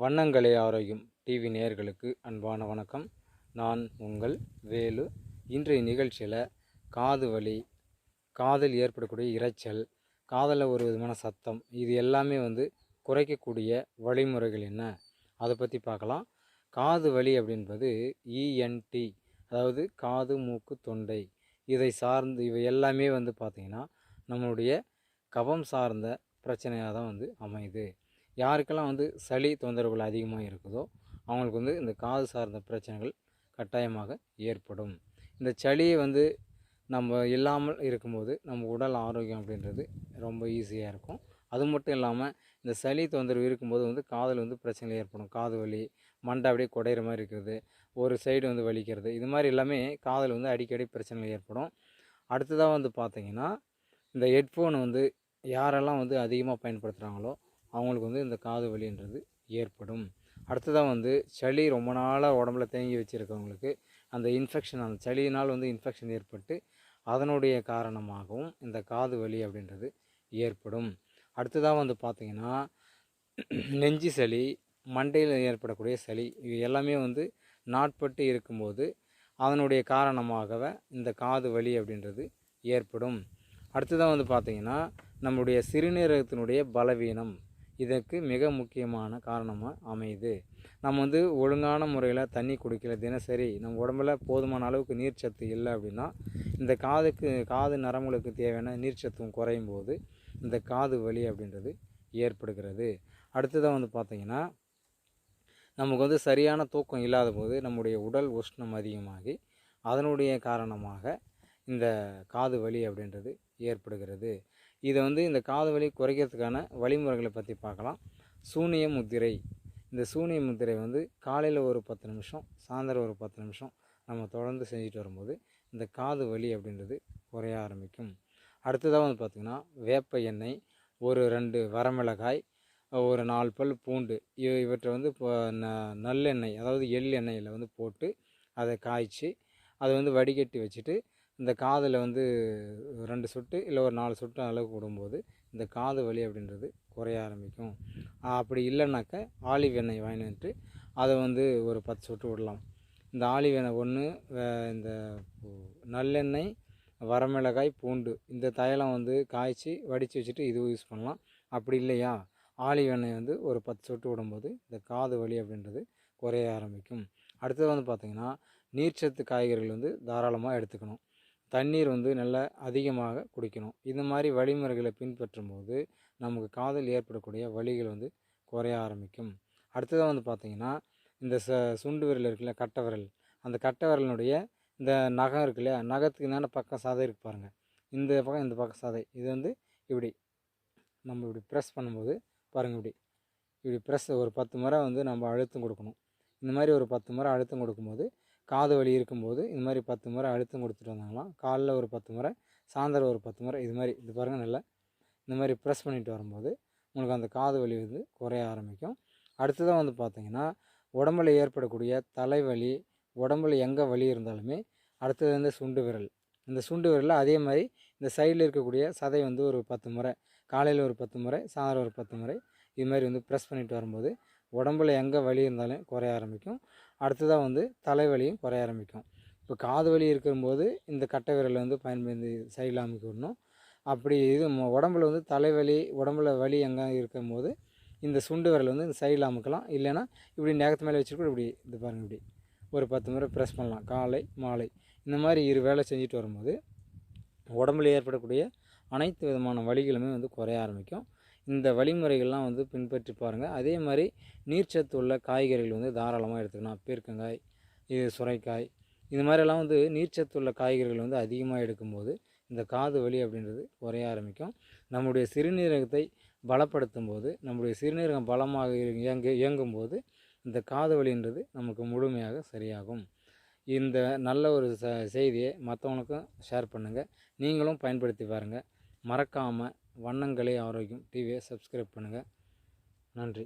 வண்ணங்களை ஆரோக்கியம் டிவி நேயர்களுக்கு அன்பான வணக்கம். நான் உங்கள் வேலு. இன்றைய நிகழ்ச்சியில் காது வலி காதில் ஏற்படக்கூடிய இரைச்சல் காதில் ஒரு விதமான சத்தம் இது எல்லாமே வந்து குறைக்கக்கூடிய வழிமுறைகள் என்ன? அதை பற்றி பார்க்கலாம். காது வலி அப்படின்பது இஎன்டி அதாவது காது மூக்கு தொண்டை இதை சார்ந்து இவை எல்லாமே வந்து பார்த்திங்கன்னா நம்மளுடைய கபம் சார்ந்த பிரச்சனையாக தான் வந்து அமையுது. யாருக்கெல்லாம் வந்து சளி தொந்தரவுகள் அதிகமாக இருக்குதோ அவங்களுக்கு வந்து இந்த காது சார்ந்த பிரச்சனைகள் கட்டாயமாக ஏற்படும். இந்த சளியை வந்து நம்ம இல்லாமல் இருக்கும்போது நம்ம உடல் ஆரோக்கியம் அப்படின்றது ரொம்ப ஈஸியாக இருக்கும். அது மட்டும் இல்லாமல் இந்த சளி தொந்தரவு இருக்கும்போது வந்து காதில் வந்து பிரச்சனை ஏற்படும். காது வலி மண்டை அப்படியே குடையிற மாதிரி இருக்கிறது ஒரு சைடு வந்து வலிக்கிறது. இது மாதிரி எல்லாமே காதில் வந்து அடிக்கடி பிரச்சனைகள் ஏற்படும். அடுத்ததாக வந்து பார்த்திங்கன்னா இந்த ஹெட்ஃபோன் வந்து யாரெல்லாம் வந்து அதிகமாக பயன்படுத்துகிறாங்களோ அவங்களுக்கு வந்து இந்த காது வலின்றது ஏற்படும். அடுத்ததாக வந்து சளி ரொம்ப நாளாக உடம்புல தேங்கி வச்சுருக்கவங்களுக்கு அந்த இன்ஃபெக்ஷன் அந்த சளியினால் வந்து இன்ஃபெக்ஷன் ஏற்பட்டு அதனுடைய காரணமாகவும் இந்த காது வலி அப்படின்றது ஏற்படும். அடுத்ததாக வந்து பார்த்திங்கன்னா நெஞ்சு சளி மண்டையில் ஏற்படக்கூடிய சளி இது எல்லாமே வந்து நாட்பட்டு இருக்கும்போது அதனுடைய காரணமாகவே இந்த காது வலி அப்படின்றது ஏற்படும். அடுத்ததாக வந்து பார்த்திங்கன்னா நம்முடைய சிறுநீரகத்தினுடைய பலவீனம். இதற்கு மிக முக்கியமான காரணமாக அமையுது. நம்ம வந்து ஒழுங்கான முறையில் தண்ணி குடிக்கல தினசரி நம்ம உடம்புல போதுமான அளவுக்கு நீர்ச்சத்து இல்லை அப்படின்னா இந்த காதுக்கு காது நரம்புகளுக்கு தேவையான நீர்ச்சத்தும் குறையும் போது இந்த காது வலி அப்படின்றது ஏற்படுகிறது. அடுத்ததாக வந்து பார்த்திங்கன்னா நமக்கு வந்து சரியான தூக்கம் இல்லாத போது நம்முடைய உடல் உஷ்ணம் அதிகமாகி அதனுடைய காரணமாக இந்த காது வலி அப்படின்றது ஏற்படுகிறது. இதை வந்து இந்த காது வலி குறைக்கிறதுக்கான வழிமுறைகளை பற்றி பார்க்கலாம் சூனிய முத்திரை. இந்த சூனிய முத்திரை வந்து காலையில் ஒரு பத்து நிமிஷம் சாயந்தரம் ஒரு பத்து நிமிஷம் நம்ம தொடர்ந்து செஞ்சுட்டு வரும்போது இந்த காது வலி அப்படின்றது குறைய ஆரம்பிக்கும். அடுத்ததாக வந்து பார்த்திங்கன்னா வேப்ப எண்ணெய் ஒரு ரெண்டு வரமிளகாய் ஒரு நாலு பல் பூண்டு. இவற்றை வந்து இப்போ ந நல்லெண்ணெய் அதாவது எள் எண்ணெயில் வந்து போட்டு அதை காய்ச்சி அதை வந்து வடிகட்டி வச்சுட்டு இந்த காதில் வந்து ரெண்டு சொட்டு இல்லை ஒரு நாலு சொட்டு அளவுக்கு விடும்போது இந்த காது வலி அப்படின்றது குறைய ஆரம்பிக்கும். அப்படி இல்லைனாக்க ஆலிவ் எண்ணெய் வாங்கிட்டு அதை வந்து ஒரு பத்து சொட்டு விடலாம். இந்த ஆலிவ் எண்ணெய் ஒன்று இந்த நல்லெண்ணெய் வரமிளகாய் பூண்டு இந்த தைலம் வந்து காய்ச்சி வடித்து வச்சுட்டு இதுவும் யூஸ் பண்ணலாம். அப்படி இல்லையா? ஆலிவ் எண்ணெய் வந்து ஒரு பத்து சொட்டு விடும்போது இந்த காது வலி அப்படின்றது குறைய ஆரம்பிக்கும். அடுத்தது வந்து பார்த்திங்கன்னா நீர்ச்சத்து காய்கறிகள் வந்து தாராளமாக எடுத்துக்கணும். தண்ணீர் வந்து நல்லா அதிகமாக குடிக்கணும். இந்த மாதிரி வழிமுறைகளை பின்பற்றும் போது நமக்கு காதில் ஏற்படக்கூடிய வலிகள் வந்து குறைய ஆரம்பிக்கும். அடுத்ததாக வந்து பார்த்திங்கன்னா இந்த ச சுண்டு விரல் இருக்குல்ல கட்டை விரல். அந்த கட்டை விரலினுடைய இந்த நகம் இருக்கு இல்லையா நகத்துக்கு தானே பக்கம் சதை இருக்கு பாருங்கள் இந்த பக்கம் இந்த பக்கம் சதை. இது வந்து இப்படி நம்ம இப்படி ப்ரெஸ் பண்ணும்போது பாருங்கள் இப்படி இப்படி ப்ரெஸ் ஒரு பத்து முறை வந்து நம்ம அழுத்தம் கொடுக்கணும். இந்த மாதிரி ஒரு பத்து முறை அழுத்தம் கொடுக்கும்போது காது வலி இருக்கும்போது இந்த மாதிரி பத்து முறை அழுத்தம் கொடுத்துட்டு வந்தாங்களாம். காலைல ஒரு பத்து முறை சாயந்தரம் ஒரு பத்து முறை இது மாதிரி இது பாருங்கள் நல்லா இந்த மாதிரி ப்ரெஸ் பண்ணிட்டு வரும்போது உங்களுக்கு அந்த காது வலி வந்து குறைய ஆரம்பிக்கும். அடுத்ததாக வந்து பார்த்திங்கன்னா உடம்புல ஏற்படக்கூடிய தலைவலி உடம்புல எங்கே வலி இருந்தாலுமே அடுத்தது வந்து சுண்டு விரல். இந்த சுண்டு விரலில் அதே மாதிரி இந்த சைடில் இருக்கக்கூடிய சதை வந்து ஒரு பத்து முறை காலையில் ஒரு பத்து முறை சாயந்தரம் ஒரு பத்து முறை இது மாதிரி வந்து ப்ரெஸ் பண்ணிட்டு வரும்போது உடம்புல எங்கே வலி இருந்தாலும் குறைய ஆரம்பிக்கும். அடுத்ததாக வந்து தலைவலியும் குறைய ஆரம்பிக்கும். இப்போ காது வலி இருக்கும்போது இந்த கட்டை விரலை வந்து பயன்படுத்தி சைடில் அமைக்க விடணும். அப்படி இது உடம்புல வந்து தலைவலி உடம்புல வலி எங்கே இருக்கும்போது இந்த சுண்டு விரல் வந்து இந்த சைடில் அமுக்கலாம் இல்லைன்னா இப்படி நேகத்து மேலே வச்சுட்டு இப்படி இது பாருங்கள் இப்படி. ஒரு பத்து முறை ப்ரெஸ் பண்ணலாம். காலை மாலை இந்த மாதிரி இரு வேலை செஞ்சுட்டு வரும்போது உடம்புல ஏற்படக்கூடிய அனைத்து விதமான வலிகளுமே வந்து குறைய ஆரம்பிக்கும். இந்த வழிமுறைகள்லாம் வந்து பின்பற்றி பாருங்கள் அதே மாதிரி நீர்ச்சத்து உள்ள காய்கறிகள் வந்து தாராளமாக எடுத்துக்கணும் பீர்க்கங்காய் இது சுரைக்காய் இது மாதிரிலாம் வந்து நீர்ச்சத்து உள்ள காய்கறிகள் வந்து அதிகமாக எடுக்கும்போது இந்த காது வலி அப்படின்றது குறைய ஆரம்பிக்கும். நம்முடைய சிறுநீரகத்தை பலப்படுத்தும் போது நம்முடைய சிறுநீரகம் பலமாக இயங்க இயங்கும்போது இந்த காது வலின்றது நமக்கு முழுமையாக சரியாகும். இந்த நல்ல ஒரு ச செய்தியை மற்றவனுக்கும் ஷேர் பண்ணுங்கள் நீங்களும் பயன்படுத்தி பாருங்கள் மறக்காமல் வண்ணங்களே ஆரோக்கியம் டிவியை சப்ஸ்கிரைப் பண்ணுங்கள். நன்றி.